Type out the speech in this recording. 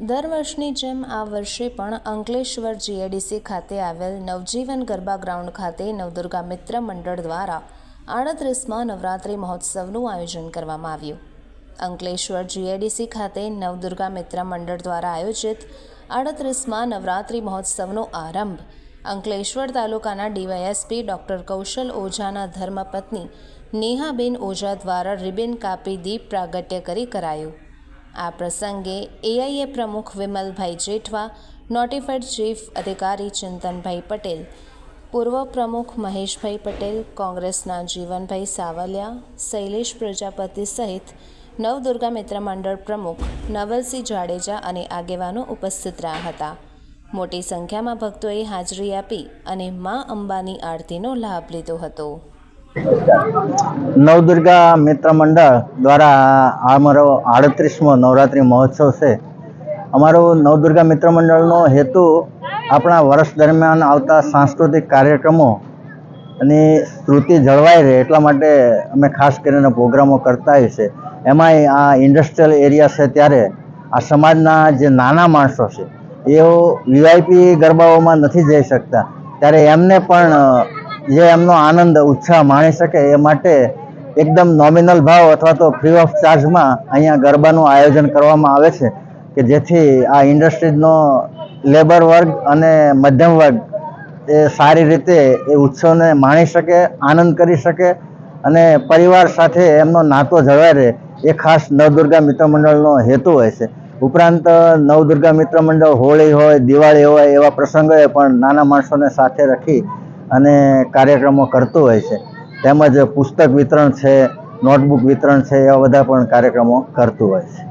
દર વર્ષની જેમ આ વર્ષે પણ અંકલેશ્વર જીએડીસી ખાતે આવેલ નવજીવન ગરબા ગ્રાઉન્ડ ખાતે નવદુર્ગા મિત્ર મંડળ દ્વારા આડત્રીસમાં નવરાત્રિ મહોત્સવનું આયોજન કરવામાં આવ્યું. અંકલેશ્વર જીએડીસી ખાતે નવદુર્ગા મિત્ર મંડળ દ્વારા આયોજિત આડત્રીસમાં નવરાત્રિ મહોત્સવનો આરંભ અંકલેશ્વર તાલુકાના ડીવાયએસપી ડૉક્ટર કૌશલ ઓઝાના ધર્મપત્ની નેહાબેન ઓઝા દ્વારા રિબિન કાપી દીપ પ્રાગટ્ય કરી કરાયું. આ પ્રસંગે એઆઈએ પ્રમુખ વિમલભાઈ જેઠવા નોટિફાઈડ ચીફ અધિકારી ચિંતનભાઈ પટેલ, પૂર્વ પ્રમુખ મહેશભાઈ પટેલ, કોંગ્રેસના જીવનભાઈ સાવલિયા, શૈલેષ પ્રજાપતિ સહિત નવદુર્ગા મિત્ર મંડળ પ્રમુખ નવલસિંહ જાડેજા અને આગેવાનો ઉપસ્થિત રહ્યા હતા. મોટી સંખ્યામાં ભક્તોએ હાજરી આપી અને મા અંબાની આરતીનો લાભ લીધો હતો. નવદુર્ગા મિત્ર મંડળ દ્વારા આ અમારો આડત્રીસમો નવરાત્રિ મહોત્સવ છે. અમારો નવદુર્ગા મિત્ર મંડળનો હેતુ આપણા વર્ષ દરમિયાન આવતા સાંસ્કૃતિક કાર્યક્રમો અને શ્રુતિ જળવાઈ રહે એટલા માટે અમે ખાસ કરીને પ્રોગ્રામો કરતા હોય છે એમાંય આ ઇન્ડસ્ટ્રીયલ એરિયા છે ત્યારે આ સમાજના જે નાના માણસો છે, એઓ વીઆઈપી ગરબાઓમાં નથી જઈ શકતા. ત્યારે એમને પણ જે એમનો આનંદ, ઉત્સાહ માણી શકે એ માટે એકદમ નોમિનલ ભાવ અથવા તો ફ્રી ઓફ ચાર્જમાં અહીંયા ગરબાનું આયોજન કરવામાં આવે છે કે જેથી આ ઇન્ડસ્ટ્રીઝનો લેબર વર્ગ અને મધ્યમ વર્ગ એ સારી રીતે એ ઉત્સવને માણી શકે, આનંદ કરી શકે અને પરિવાર સાથે એમનો નાતો જળવાઈ રહે એ ખાસ નવદુર્ગા મિત્ર મંડળનો હેતુ હોય છે. ઉપરાંત, નવદુર્ગા મિત્ર મંડળ હોળી હોય, દિવાળી હોય એવા પ્રસંગોએ પણ નાના માણસોને સાથે રાખી અને કાર્યક્રમો કરતું હોય છે. તેમજ પુસ્તક વિતરણ છે, નોટબુક વિતરણ છે, એવા બધા પણ કાર્યક્રમો કરતું હોય છે.